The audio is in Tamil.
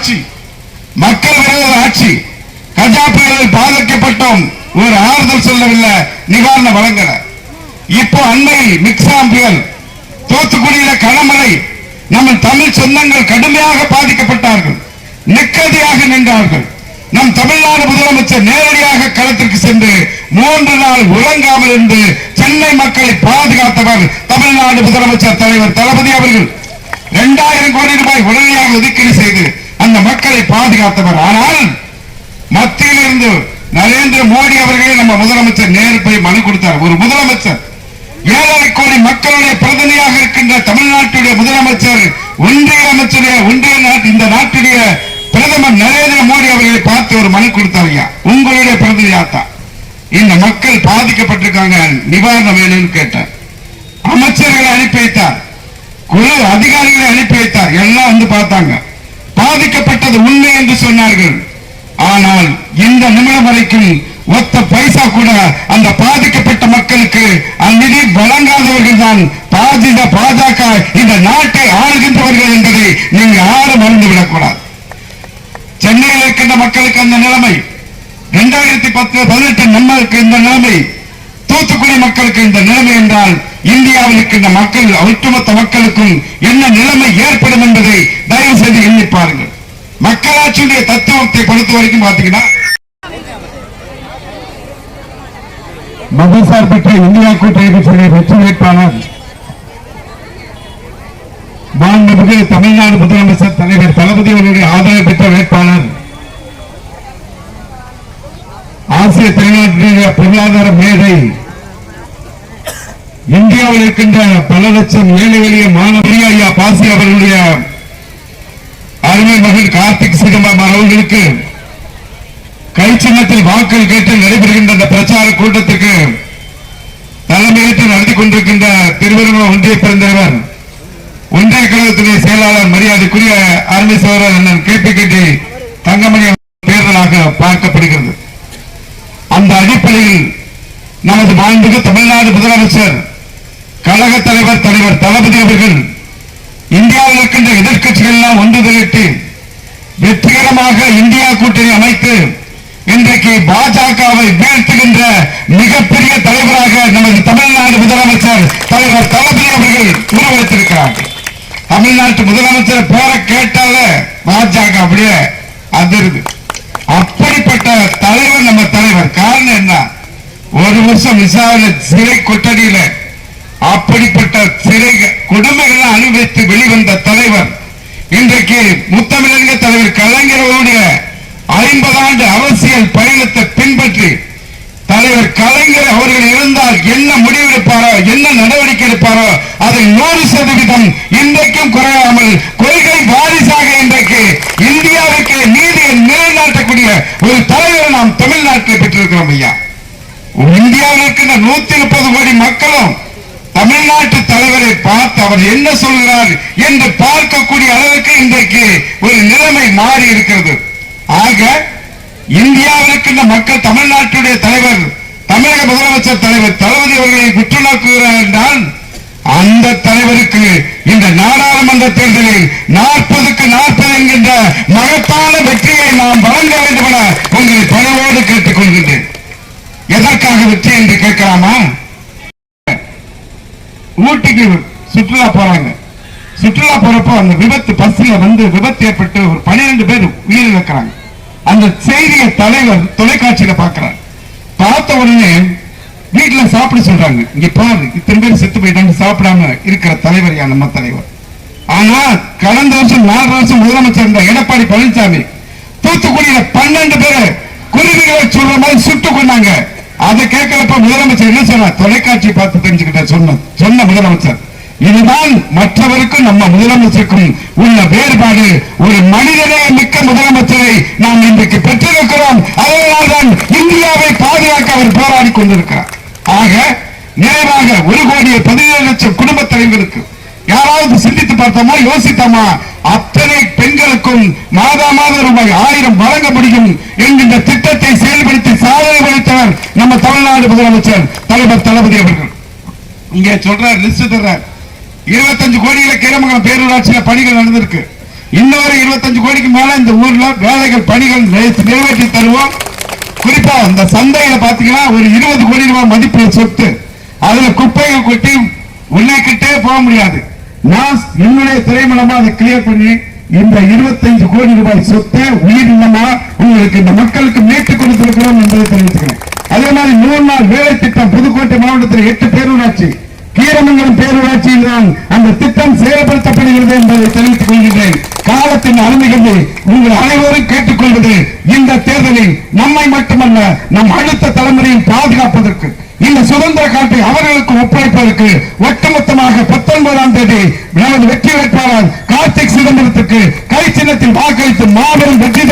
ஆட்சி. மக்கள் விரோத ஆட்சி. கஜா புயலில் பாதிக்கப்பட்டோம். ஒரு ஆறுதல் சொல்லவில்லை. நிவாரணம் வழங்கல. இப்போ அண்மையில் மிக்சாம் புயல் தூத்துக்குடியில கனமழை. நம்ம தமிழ் சொந்தங்கள் கடுமையாக பாதிக்கப்பட்டார்கள். நிக்கதியாக நின்றார்கள். நம் தமிழ்நாடு முதலமைச்சர் நேரடியாக களத்திற்கு சென்று மூன்று நாள் உறங்காமல் இருந்து சென்னை மக்களை பாதுகாத்தவர் தமிழ்நாடு முதலமைச்சர் தலைவர் தளபதி அவர்கள். இரண்டாயிரம் கோடி ரூபாய் உடனடியாக ஒதுக்கீடு செய்து அந்த மக்களை பாதுகாத்தவர். ஆனால் மத்தியில் இருந்து நரேந்திர மோடி அவர்களே நம்ம முதலமைச்சர் நேரு போய் மனு கொடுத்தார். ஒரு முதலமைச்சர் ஏழரை கோடி மக்களுடைய பிரதிநிதியாக இருக்கின்ற தமிழ்நாட்டுடைய முதலமைச்சர் ஒன்றிய அமைச்சருடைய ஒன்றிய நாட்டு இந்த நாட்டுடைய பிரதமர் நரேந்திர மோடி அவர்களை பார்த்து ஒரு மனு கொடுத்தார் ஐயா. உங்களுடைய பிரதிநிதியாத்தான் இந்த மக்கள் பாதிக்கப்பட்டிருக்காங்க நிவாரணம் வேணும்னு கேட்டார். அமைச்சர்களை அனுப்பி வைத்தார். குழு அதிகாரிகளை அனுப்பி வைத்தார். எல்லாம் வந்து பார்த்தாங்க. பாதிக்கப்பட்டது உண்மை என்று சொன்னார்கள். ஆனால் இந்த நிமிடம் வரைக்கும் ஒத்த பைசா கூட அந்த பாதிக்கப்பட்ட மக்களுக்கு அந்நிதி வழங்காதவர்கள் தான் பாதித பாஜக இந்த நாட்டை ஆளுகின்றவர்கள் என்பதை நீங்க யாரும் மறந்துவிடக் கூடாது சென்னையில் இருக்கின்ற மக்களுக்கு அந்த நிலைமை இரண்டாயிரத்தி பத்து பதினெட்டு நம்மளுக்கு இந்த நிலைமை தூத்துக்குடி மக்களுக்கு இந்த நிலைமை என்றால் இந்தியாவில் இருக்கின்ற மக்கள் ஒட்டுமொத்த மக்களுக்கும் என்ன நிலைமை ஏற்படும் என்பதை தயவு செய்து எண்ணி பாருங்கள். மக்களாட்சியுடைய தத்துவத்தை பொறுத்த வரைக்கும் பாத்தீங்கன்னா மதசார்பற்ற இந்தியா கூட்டணி கட்சியுடைய வெற்றி வேட்பாளர் மாண்புமிகு தமிழ்நாடு முதலமைச்சர் தலைவர் தளபதி அவர்களுடைய ஆதரவு பெற்ற வேட்பாளர் ஆசிய திருநாட்டினுடைய பொருளாதார மேதை இந்தியாவில் இருக்கின்ற பல லட்சம் ஏழை எளிய மாணவரி ஐயா பாசி அவர்களுடைய அருமை மகன் கார்த்திக் சிதம்பரம் அவர்களுக்கு கை சின்னத்தில் வாக்கள் கேட்டு நடைபெறுகின்ற அந்த பிரச்சார கூட்டத்திற்கு தலைமையேற்று நடத்தி கொண்டிருக்கின்ற திருவரும ஒன்றிய பெருந்தலைவர் ஒன்றிய கழகத்திலே செயலாளர் மரியாதைக்குரிய அருமை சோழர் அண்ணன் கே பி கட்டி தங்கமணி தேர்தலாக பார்க்கப்படுகிறது. அந்த அடிப்படையில் நமது மாண்புக்கு தமிழ்நாடு முதலமைச்சர் கழக தலைவர் தலைவர் தளபதி அவர்கள் இந்தியாவில் இருக்கின்ற எதிர்க்கட்சிகள் எல்லாம் ஒன்று திரட்டி வெற்றிகரமாக இந்தியா கூட்டணி அமைத்து இன்றைக்கு பாஜகவை வீழ்த்துகின்ற மிகப்பெரிய தலைவராக நமது தமிழ்நாடு முதலமைச்சர் தலைவர் தளபதி அவர்கள் உருவெடுத்திருக்கிறார் தமிழ்நாட்டு முதலமைச்சர் பேரை கேட்டாலே பாஜக அப்படியே அதிருது. அப்படிப்பட்ட தலைவர் நம்ம தலைவர். காரணம் என்ன? ஒரு வருஷம் விசாரணை சிறை கொட்டடியில அப்படிப்பட்ட சிறை கொடுமைகளை அனுபவித்து வெளிவந்த தலைவர் இன்றைக்கு முத்தமிழக தலைவர் கலைஞர்களுடைய ஐம்பது ஆண்டு அரசியல் பயணத்தை பின்பற்றி தலைவர் கலைஞர் அவர்கள் இருந்தால் என்ன முடிவெடுப்பாரோ என்ன நடவடிக்கை எடுப்பாரோ அதை நூறு சதவீதம் இன்றைக்கும் குறையாமல் கொள்கை வாரிசாக இன்றைக்கு இந்தியாவுக்கு நீதியை நிலைநாட்டக்கூடிய ஒரு தலைவரை நாம் தமிழ்நாட்டில் பெற்றிருக்கிறோம் ஐயா. இந்தியாவில் இருக்கின்ற நூத்தி முப்பது கோடி மக்களும் தமிழ்நாட்டு தலைவரை பார்த்து அவர் என்ன சொல்கிறார் என்று பார்க்கக்கூடிய அளவுக்கு இன்றைக்கு ஒரு நிலைமை மாறி இருக்கிறது. ஆக இந்தியாவில் இருக்கின்ற மக்கள் தமிழ்நாட்டுடைய தலைவர் தமிழக முதலமைச்சர் தலைவர் தளபதி அவர்களை குற்றநோக்குகிறார் என்றால் அந்த தலைவருக்கு இந்த நாடாளுமன்ற தேர்தலில் நாற்பதுக்கு நாற்பது என்கின்ற மகத்தான வெற்றியை நாம் வழங்க வேண்டும் என உங்களை பணிவோடு கேட்டுக் கொள்கின்றேன் எதற்காக வெற்றி என்று கேட்கலாமா? ஊட்டிக்கு சுற்றுலா போறாங்க. சுற்றுலா போறப்போ அந்த விபத்து பஸ்ல வந்து விபத்து ஏற்பட்டு ஒரு பனிரெண்டு பேர் உயிரிழக்கிறாங்க. அந்த செய்தியை தலைவர் தொலைக்காட்சியில பாக்குறாரு பார்த்த உடனே வீட்டுல சாப்பிட சொல்றாங்க. இங்க பாரு இத்தனை பேர் செத்து போயிட்டாங்க சாப்பிடாம இருக்கிற தலைவர் யா நம்ம தலைவர். ஆனா கடந்த வருஷம் நாலு வருஷம் முதலமைச்சர் இருந்த எடப்பாடி பழனிசாமி தூத்துக்குடியில பன்னெண்டு பேர் குருவிகளை சொல்ற மாதிரி சுட்டு கொண்டாங்க அதை கேட்கிறப்ப முதலமைச்சர் என்ன சொன்னார்? தொலைக்காட்சி பார்த்து தெரிஞ்சுக்கிட்ட சொன்ன சொன்ன முதலமைச்சர் இதுதான் மற்றவருக்கும் நம்ம முதலமைச்சருக்கும் உள்ள வேறுபாடு ஒரு மனிதனே மிக்க முதலமைச்சரை நாம் இன்றைக்கு பெற்றிருக்கிறோம். அதனால்தான் இந்தியாவை பாதுகாக்க அவர் போராடி கொண்டிருக்கிறார். ஆக நிறைவாக ஒரு கோடியே பதினேழு லட்சம் குடும்ப தலைவர்களுக்கு யாராவது சிந்தித்து பார்த்தோமா யோசித்தோமா? அத்தனை பெண்களுக்கும் மாதா மாதம் ரூபாய் ஆயிரம் வழங்க முடியும் நம்ம முதலமைச்சர் தலைவர் தளபதி அவர்கள். இங்கே சொல்றார் லிஸ்ட் தர்றார். இருபத்தஞ்சு கோடியில கிரமங்கலம் பேரூராட்சியில பணிகள் நடந்திருக்கு. இன்னொரு இருபத்தஞ்சு கோடிக்கு மேல இந்த ஊர்ல வேலைகள் பணிகள் நிறைவேற்றி தருவோம். குறிப்பா இந்த சந்தையில பாத்தீங்கன்னா ஒரு இருபது கோடி ரூபாய் மதிப்பு சொத்து. அதுல குப்பைகள் கொட்டி உள்ளிக்கிட்டே போக முடியாது. நான் என்னுடைய துறை அதை கிளியர் பண்ணி இந்த 25 கோடி ரூபாய் சொத்தை உயிரினமா உங்களுக்கு இந்த மக்களுக்கு மீட்டு கொடுத்திருக்கிறோம் என்பதை தெரிவித்துக்கிறேன் அதே மாதிரி நூறு மாவட்டம் புதுக்கோட்டை மாவட்டத்தில் எட்டு பேரூராட்சி கீரமங்கலம் பேரூராட்சியில் தான் அந்த திட்டம் செயல்படுத்தப்படுகிறது என்பதை தெரிவித்துக் கொள்கின்றேன். காலத்தின் அருமைகளை உங்கள் அனைவரும் கேட்டுக்கொள்வது இந்த தேர்தலில் நம்மை மட்டுமல்ல நம் அடுத்த தலைமுறையை பாதுகாப்பதற்கு இந்த சுதந்திர காட்டை அவர்களுக்கு ஒப்படைப்பதற்கு ஒட்டுமொத்தமாக பத்தொன்பதாம் தேதி நமது வெற்றி வேட்பாளர் கார்த்திக் சிதம்பரத்துக்கு கை சின்னத்தில் வாக்களித்து மாபெரும் வெற்றி